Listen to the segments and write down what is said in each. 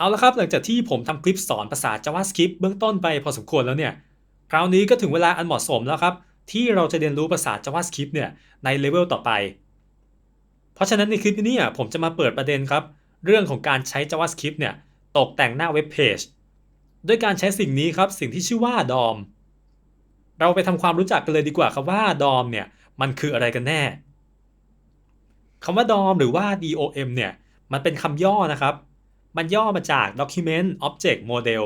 เอาละครับหลังจากที่ผมทำคลิปสอนภาษา JavaScript เบื้องต้นไปพอสมควรแล้วเนี่ยคราวนี้ก็ถึงเวลาอันเหมาะสมแล้วครับ ที่เราจะเรียนรู้ภาษา JavaScript เนี่ยในเลเวลต่อไป เพราะฉะนั้นในคลิปนี้ผมจะมาเปิดประเด็นครับ เรื่องของการใช้ JavaScript เนี่ยตกแต่งหน้าเว็บเพจด้วยการใช้สิ่งนี้ครับสิ่งที่ชื่อว่า DOM เราไปทำความรู้จักกันเลยดีกว่าครับว่า DOM เนี่ยมันคืออะไรกันแน่คำว่า DOM หรือว่า DOM เนี่ยมันเป็นคำย่อนะครับ มันย่อมาจาก Document Object Model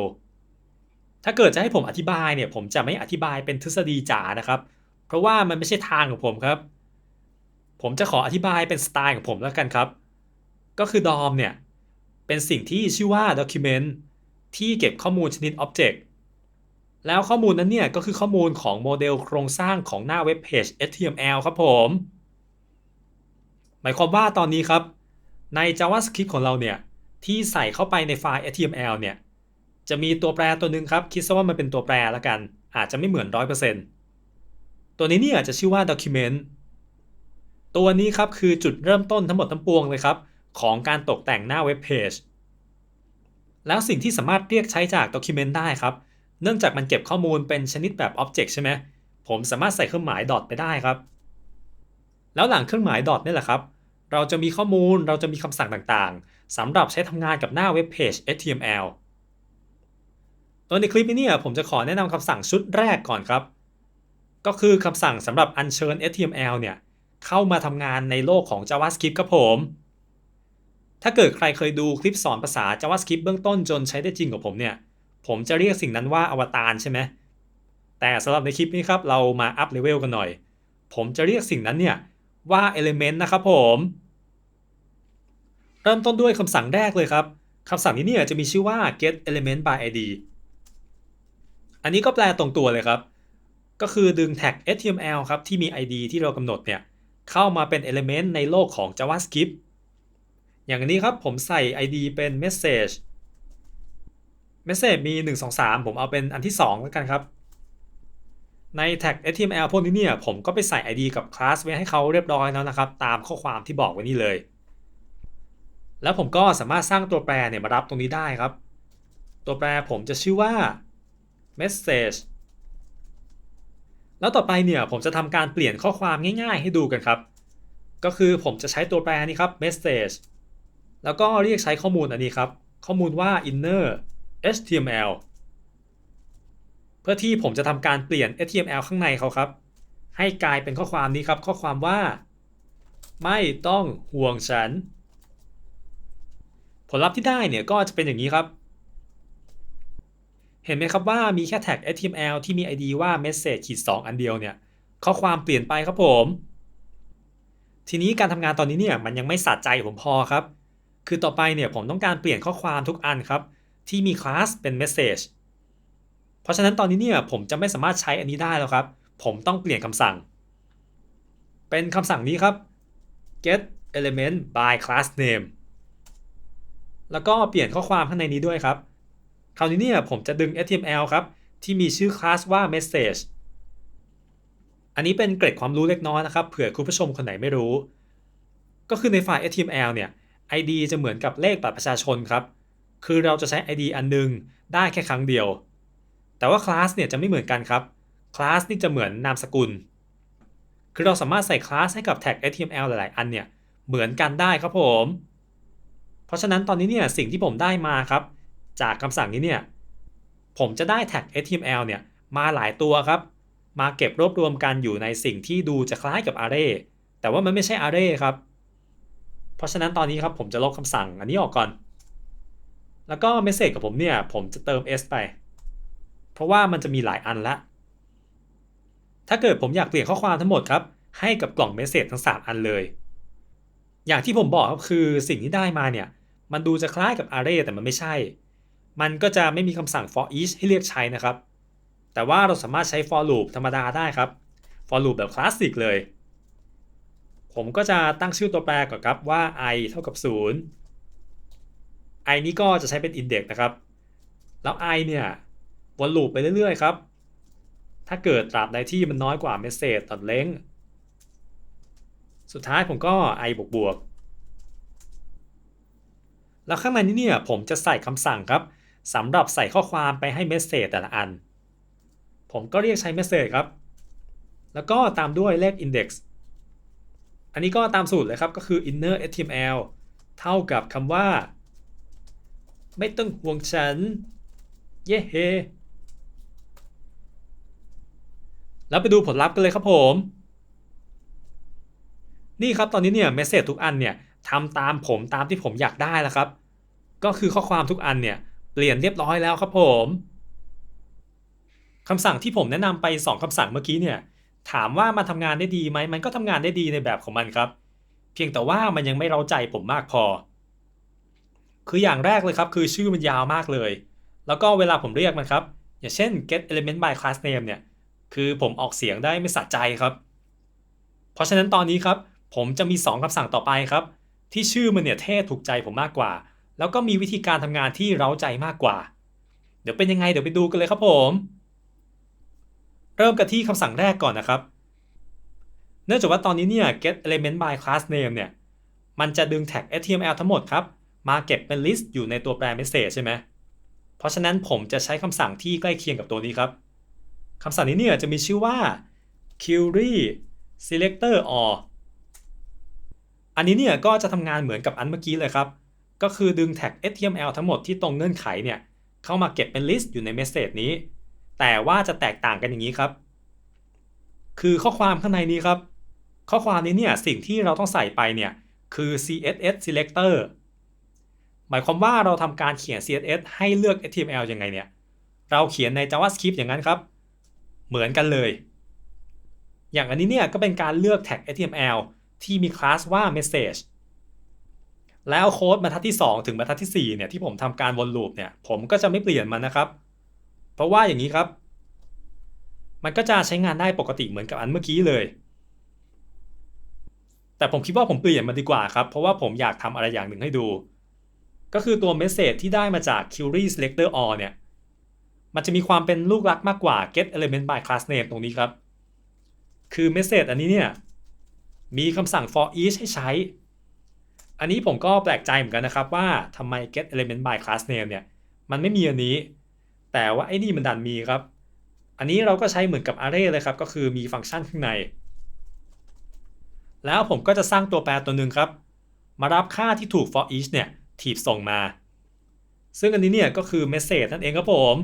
ถ้าเกิดจะให้ผมอธิบายเนี่ย ผมจะไม่อธิบายเป็นทฤษฎีจ๋านะครับ เพราะว่ามันไม่ใช่ทางของผมครับ ผมจะขออธิบายเป็นสไตล์ของผมแล้วกันครับ ก็คือ DOM เนี่ย เป็นสิ่งที่ชื่อว่า Document ที่เก็บข้อมูลชนิด Object แล้วข้อมูลนั้นเนี่ยก็คือข้อมูลของโมเดลโครงสร้างของหน้าเว็บเพจ HTML ครับผม หมายความว่าตอนนี้ครับ ใน JavaScript ของเราเนี่ย ที่ใส่เข้าไปในไฟล์ HTML เนี่ย จะมีตัวแปรตัวหนึ่งครับ คิดซะว่ามันเป็นตัวแปรแล้วกัน อาจจะไม่เหมือน 100%ตัวนี้เนี่ยจะชื่อว่า document ตัวนี้ครับคือจุดเริ่มต้นทั้งหมดทั้งปวงเลยครับ ของการตกแต่งหน้าเว็บเพจแล้วสิ่งที่สามารถเรียกใช้จาก document ได้ครับ เนื่องจากมันเก็บข้อมูลเป็นชนิดแบบ object ใช่ไหมผมสามารถใส่เครื่องหมาย dot ไปได้ครับ แล้วหลังเครื่องหมาย dot นี่แหละครับ เราจะมีข้อมูลเราจะมีคำสั่งต่างๆสำหรับใช้ทำงานกับหน้าเว็บเพจ HTML โดยในคลิปนี้เนี่ยผมจะขอแนะนำคำสั่งชุดแรกก่อนครับ ก็คือคำสั่งสำหรับอัญเชิญ HTML เนี่ยเข้ามาทำงานในโลกของ JavaScript ครับผม ถ้าเกิดใครเคยดูคลิปสอนภาษา JavaScript เบื้องต้นจนใช้ได้จริงกับผมเนี่ย ผมจะเรียกสิ่งนั้นว่าอวตารใช่ไหม แต่สำหรับในคลิปนี้ครับ เรามาอัพเลเวลกันหน่อย ผมจะเรียกสิ่งนั้นเนี่ยว่า element นะครับผม เริ่มต้นด้วยคำสั่งแรกเลยครับคำสั่งนี้เนี่ยจะมีชื่อว่า get element by id อันนี้ก็แปลตรงตัวเลยครับ ก็คือดึงแท็ก HTML ครับที่มี ID ที่เรากำหนดเนี่ยเข้ามาเป็น element ในโลกของ JavaScript อย่างนี้ครับผมใส่ ID เป็น message message มี 1 2 3 ผมเอาเป็นอันที่ 2 แล้วกันครับ ในแท็ก HTML พวกนี้เนี่ยผมก็ไปใส่ ID กับคลาสไว้ให้เขาเรียบร้อยแล้วนะครับ ตามข้อความที่บอกไว้นี่เลย แล้วผมก็สามารถสร้างตัวแปรเนี่ยมารับตรงนี้ได้ครับ ตัวแปรผมจะชื่อว่า message แล้วต่อไปเนี่ยผมจะทำการเปลี่ยนข้อความง่ายๆ ให้ดูกันครับ ก็คือผมจะใช้ตัวแปรนี้ครับ message แล้วก็เรียกใช้ข้อมูลอันนี้ครับ ข้อมูลว่า inner html เพื่อที่ผมจะทำการเปลี่ยน html ข้างในเขาครับ ให้กลายเป็นข้อความนี้ครับ ข้อความว่า ไม่ต้องห่วงฉัน ลลัพธ์ที่ได้เนี่ยก็จะเป็นอย่างนี้ครับ เห็นไหมครับว่ามีแค่แท็ก html ที่มี id ว่า message ขีด2อันเดียวเนี่ยข้อความเปลี่ยนไปครับผม ทีนี้การทำงานตอนนี้เนี่ยมันยังไม่สะใจผมพอครับ คือต่อไปเนี่ยผมต้องการเปลี่ยนข้อความทุกอันครับ ที่มีคลาสเป็น message เพราะฉะนั้นตอนนี้เนี่ยผมจะไม่สามารถใช้อันนี้ได้แล้วครับ ผมต้องเปลี่ยนคำสั่ง เป็นคำสั่งนี้ครับ get element by class name แล้วก็เปลี่ยนข้อความข้างในนี้ด้วยครับ คราวนี้เนี่ยผมจะดึง HTML ครับ ที่มีชื่อคลาสว่า message อันนี้เป็นเกร็ดความรู้เล็กน้อยนะครับเผื่อคุณผู้ชมคนไหนไม่รู้ ก็คือในไฟล์ HTML เนี่ย ID จะเหมือนกับเลขบัตรประชาชนครับ คือเราจะใช้ ID อันนึงได้แค่ครั้งเดียว แต่ว่าคลาสเนี่ยจะไม่เหมือนกันครับคลาสนี่จะเหมือนนามสกุล คือเราสามารถใส่คลาสให้กับแท็ก HTML หลาย ๆ อันเนี่ย เหมือนกันได้ครับผม ราะฉะนั้นตอนนี้เนี่ยสิ่งที่ผมได้มาครับ จากคำสั่งนี้เนี่ยผมจะได้แท็ก HTML เนี่ยมาหลายตัวครับ มาเก็บรวบรวมกันอยู่ในสิ่งที่ดูจะคล้ายกับ array แต่ว่ามันไม่ใช่ array ครับ เพราะฉะนั้นตอนนี้ครับผมจะลบคำสั่งอันนี้ออกก่อน แล้วก็ message กับผมเนี่ยผมจะเติม s ไป เพราะว่ามันจะมีหลายอันละ ถ้าเกิดผมอยากเปลี่ยนข้อความทั้งหมดครับ ให้กับกล่อง message ทั้ง 3 อันเลย อย่างที่ผมบอกครับคือสิ่งที่ได้มาเนี่ย มันดูจะคล้ายกับ array แต่มันไม่ใช่ มันก็จะไม่มีคำสั่ง for each ให้เรียกใช้นะครับ แต่ว่าเราสามารถใช้ for loop ธรรมดาได้ครับ for loop แบบคลาสสิกเลย ผมก็จะตั้งชื่อตัวแปรก่อนครับว่า i เท่ากับ 0 i นี้ก็จะใช้เป็น index นะครับ แล้ว i เนี่ยวนลูปไปเรื่อยๆครับ ถ้าเกิดตราบใดที่มันน้อยกว่า message ตัดเล้งสุดท้ายผมก็ i บวกบวก แล้วข้างในนี้เนี่ยผมจะใส่คำสั่งครับสำหรับใส่ข้อความไปให้เมสเซจแต่ละอัน ผมก็เรียกใช้เมสเซจครับ แล้วก็ตามด้วยเลข index อันนี้ก็ตามสูตรเลยครับก็คือ inner html เท่ากับคำว่า ไม่ต้องห่วงฉัน เย้เฮแล้วไปดูผลลัพธ์กันเลยครับผม นี่ครับตอนนี้เนี่ยเมสเซจทุกอันเนี่ย ทำตามผมตามที่ผมอยากได้แล้วครับ ก็คือข้อความทุกอันเนี่ยเปลี่ยนเรียบร้อยแล้วครับผมคำสั่งที่ผมแนะนำไป 2คำสั่งเมื่อกี้เนี่ยถามว่ามันทำงานได้ดีไหมมันก็ทำงานได้ดีในแบบของมันครับ เพียงแต่ว่ามันยังไม่เราใจผมมากพอ คืออย่างแรกเลยครับ คือชื่อมันยาวมากเลย แล้วก็เวลาผมเรียกมันครับ อย่างเช่น get element by class name เนี่ยคือผมออกเสียงได้ไม่สะใจครับ เพราะฉะนั้นตอนนี้ครับ ผมจะมี 2คำสั่งต่อไปครับ ที่ชื่อมันเนี่ยเท่ถูกใจผมมากกว่า แล้วก็มีวิธีการทำงานที่เร้าใจมากกว่า เดี๋ยวเป็นยังไงเดี๋ยวไปดูกันเลยครับผม เริ่มกันที่คำสั่งแรกก่อนนะครับ เนื่องจากว่าตอนนี้เนี่ย get element by class name เนี่ย มันจะดึงแท็ก html ทั้งหมดครับ มาเก็บเป็น list อยู่ในตัวแปร message ใช่ไหมเพราะฉะนั้นผมจะใช้คำสั่งที่ใกล้เคียงกับตัวนี้ครับคำสั่งนี้เนี่ยจะมีชื่อว่า query selector or อันนี้เนี่ยก็จะทำงานเหมือนกับอันเมื่อกี้เลยครับ ก็คือดึงแท็ก html ทั้งหมดที่ตรงเงื่อนไขเนี่ยเข้ามาเก็บเป็น list อยู่ใน message นี้ แต่ว่าจะแตกต่างกันอย่างนี้ครับ คือข้อความข้างในนี้ครับ ข้อความนี้เนี่ยสิ่งที่เราต้องใส่ไปเนี่ยคือ css selector หมายความว่าเราทำการเขียน css ให้เลือก html ยังไงเนี่ย เราเขียนใน javascript อย่างนั้นครับ เหมือนกันเลย อย่างอันนี้เนี่ยก็เป็นการเลือกแท็ก html ที่มีคลาสว่า message แล้วโค้ดบรรทัดที่ 2 ถึงบรรทัดที่ 4 เนี่ยที่ผมทำการวนลูปเนี่ยผมก็จะไม่เปลี่ยนมันนะครับ เพราะว่าอย่างนี้ครับ มันก็จะใช้งานได้ปกติเหมือนกับอันเมื่อกี้เลย แต่ผมคิดว่าผมเปลี่ยนมันดีกว่าครับ เพราะว่าผมอยากทำอะไรอย่างหนึ่งให้ดู ก็คือตัว message ที่ได้มาจาก query selector all เนี่ยมันจะมีความเป็นลูกรักมากกว่า get element by class name ตรงนี้ครับ คือ message อันนี้เนี่ย มีคำสั่ง for each ให้ใช้ อันนี้ผมก็แปลกใจเหมือนกันนะครับว่าทำไม get element by class name เนี่ย มันไม่มีอันนี้ แต่ว่าไอ้นี่มันดันมีครับ อันนี้เราก็ใช้เหมือนกับ array เลยครับ ก็คือมีฟังก์ชันข้างใน แล้วผมก็จะสร้างตัวแปรตัวหนึ่งครับ มารับค่าที่ถูก for each เนี่ยถีบส่งมา ซึ่งอันนี้เนี่ยก็คือ message นั่นเองครับผม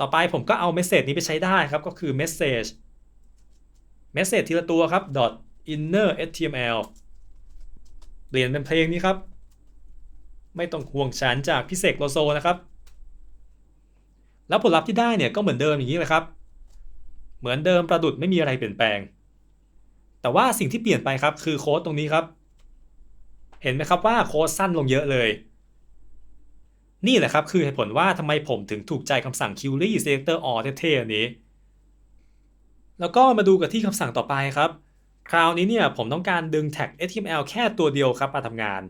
ต่อไปผมก็เอา message นี้ไปใช้ได้ครับ ก็คือ message message ทีละตัวครับ dot inner html เปลี่ยนเป็นเพลงนี้ครับ ไม่ต้องห่วงฉันจากพิเศษโลโซนะครับ แล้วผลลัพธ์ที่ได้เนี่ยก็เหมือนเดิมอย่างนี้เลยครับ เหมือนเดิมประดุดไม่มีอะไรเปลี่ยนแปลง แต่ว่าสิ่งที่เปลี่ยนไปครับคือโค้ดตรงนี้ครับ เห็นไหมครับว่าโค้ดสั้นลงเยอะเลย นี่แหละครับคือเหตุผลว่าทำไมผมถึงถูกใจคำสั่ง query selector all เท่ๆอันนี้ แล้วก็มาดูกับที่คำสั่งต่อไปครับ คราวนี้เนี่ยผมต้องการดึงแท็ก html แค่ตัวเดียวครับมาทำงาน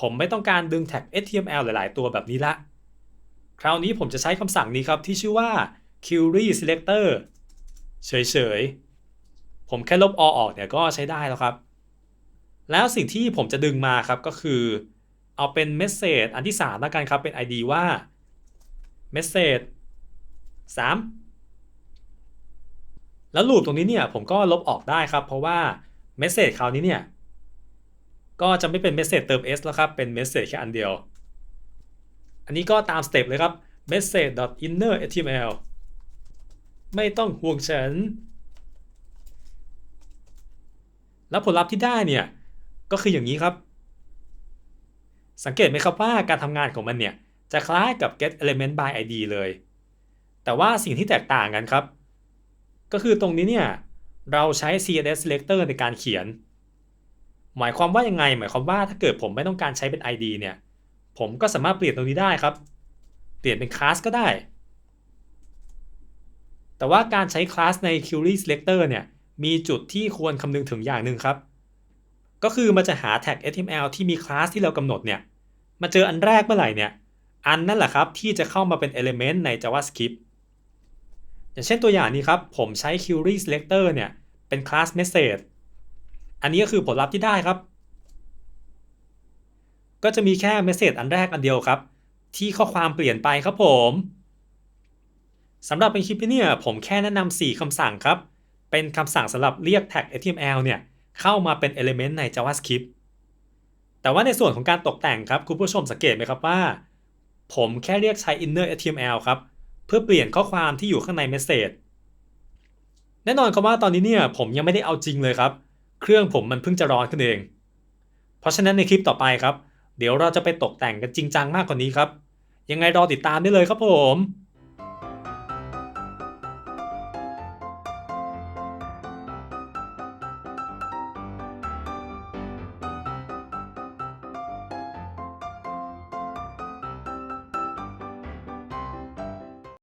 ผมไม่ต้องการดึงแท็ก html หลาย ๆ ตัวแบบนี้ละ คราวนี้ผมจะใช้คำสั่งนี้ครับที่ชื่อว่า query selector เฉยๆ ผมแค่ลบ all ออกเนี่ยก็ใช้ได้แล้วครับ แล้วสิ่งที่ผมจะดึงมาครับก็คือ เอาเป็น message อันที่ 3 แล้วกันครับเป็น id ว่า message 3 แล้วลูปตรงนี้เนี่ยผมก็ลบออกได้ครับ เพราะว่า message คราวนี้เนี่ยก็จะไม่เป็น message เติม s แล้วครับ เป็น message แค่อันเดียว อันนี้ก็ตามสเต็ปเลยครับ message inner html ไม่ต้องห่วงฉัน แล้วผลลัพธ์ที่ได้เนี่ย ก็คืออย่างนี้ครับ สังเกตไหมครับว่าการทำงานของมันเนี่ย จะคล้ายกับ get element by id เลย แต่ว่าสิ่งที่แตกต่างกันครับ ก็คือตรงนี้เนี่ยเราใช้ css selector ในการเขียน หมายความว่ายังไง หมายความว่าถ้าเกิดผมไม่ต้องการใช้เป็น id เนี่ยผมก็สามารถเปลี่ยนตรงนี้ได้ครับ เปลี่ยนเป็นคลาสก็ได้ แต่ว่าการใช้คลาสใน query selector เนี่ยมีจุดที่ควรคำนึงถึงอย่างหนึ่งครับ ก็คือมันจะหาแท็ก HTML ที่มีคลาสที่เรากำหนดเนี่ยมาเจออันแรกเมื่อไหร่เนี่ยอันนั่นแหละครับที่จะเข้ามาเป็น element ใน JavaScript อย่างเช่นตัวอย่างนี้ครับ ผมใช้ query selector เนี่ย เป็น class message อันนี้ก็คือผลลัพธ์ที่ได้ครับ ก็จะมีแค่เมสเซจอันแรกอันเดียวครับ ที่ข้อความเปลี่ยนไปครับผมสำหรับในคลิปนี้เนี่ยผมแค่แนะนำ4คำสั่งครับ เป็นคำสั่งสำหรับเรียกแท็ก HTML เนี่ย เข้ามาเป็น element ใน JavaScript แต่ว่าในส่วนของการตกแต่งครับ คุณผู้ชมสังเกตไหมครับว่า ผมแค่เรียกใช้ inner HTML ครับ พื่อเปลี่ยนข้อความที่อยู่ข้างในเมสเซจแน่นอนครับว่าตอนนี้เนี่ยผมยังไม่ได้เอาจริงเลยครับ เครื่องผมมันเพิ่งจะร้อนขึ้นเอง เพราะฉะนั้นในคลิปต่อไปครับ เดี๋ยวเราจะไปตกแต่งกันจริงจังมากกว่านี้ครับ ยังไงรอติดตามได้เลยครับผม